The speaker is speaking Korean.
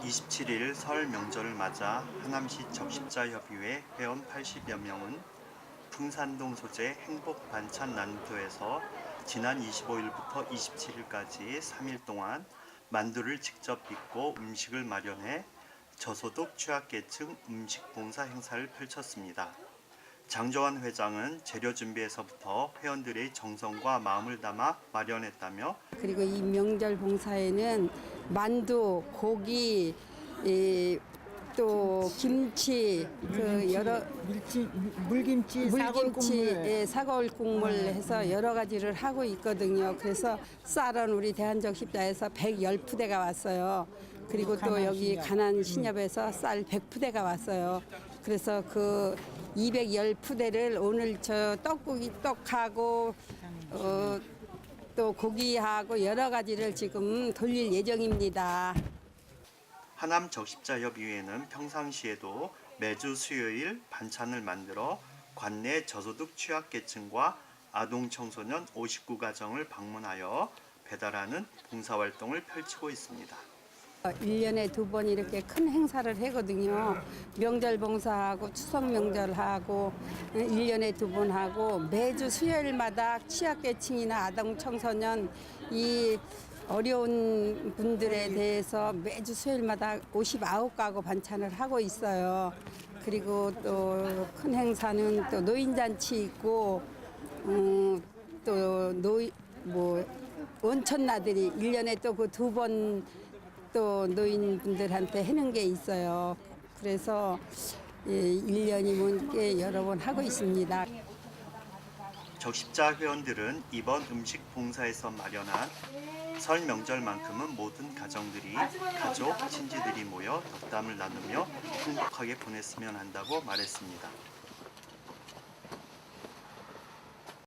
27일 설 명절을 맞아 하남시 적십자협의회 회원 80여 명은 풍산동 소재 행복 반찬 난도에서 지난 25일부터 27일까지 3일 동안 만두를 직접 빚고 음식을 마련해 저소득 취약계층 음식 봉사 행사를 펼쳤습니다. 장조환 회장은 재료 준비에서부터 회원들의 정성과 마음을 담아 마련했다며 그리고 이 명절 봉사에는 만두, 고기, 이, 또 김치, 그 여러 밀치, 물김치, 물김치, 사골국물. 예, 사골 국물 해서 여러 가지를 하고 있거든요. 그래서 쌀은 우리 대한적 십자에서 110푸대가 왔어요. 그리고 또 가난 여기 신협. 가난 신협에서 쌀 100푸대가 왔어요. 그래서 그 210푸대를 오늘 저 떡국이 떡하고 어, 또 고기하고 여러 가지를 지금 돌릴 예정입니다. 하남 적십자협의회는 평상시에도 매주 수요일 반찬을 만들어 관내 저소득 취약계층과 아동 청소년 59가정을 방문하여 배달하는 봉사활동을 펼치고 있습니다. 1년에 두 번 이렇게 큰 행사를 하거든요. 명절 봉사하고 추석 명절하고 1년에 두 번 하고 매주 수요일마다 취약계층이나 아동 청소년 이 어려운 분들에 대해서 매주 수요일마다 59가구 반찬을 하고 있어요. 그리고 또 큰 행사는 또 노인잔치 있고 음, 또 노이 뭐 원천 나들이 1년에 또 그 두번 또 노인분들한테 해는 게 있어요. 그래서 예, 1년이 넘게 여러 번 하고 있습니다. 적십자 회원들은 이번 음식 봉사에서 마련한 설 명절만큼은 모든 가정들이 가족, 친지들이 모여 덕담을 나누며 행복하게 보냈으면 한다고 말했습니다.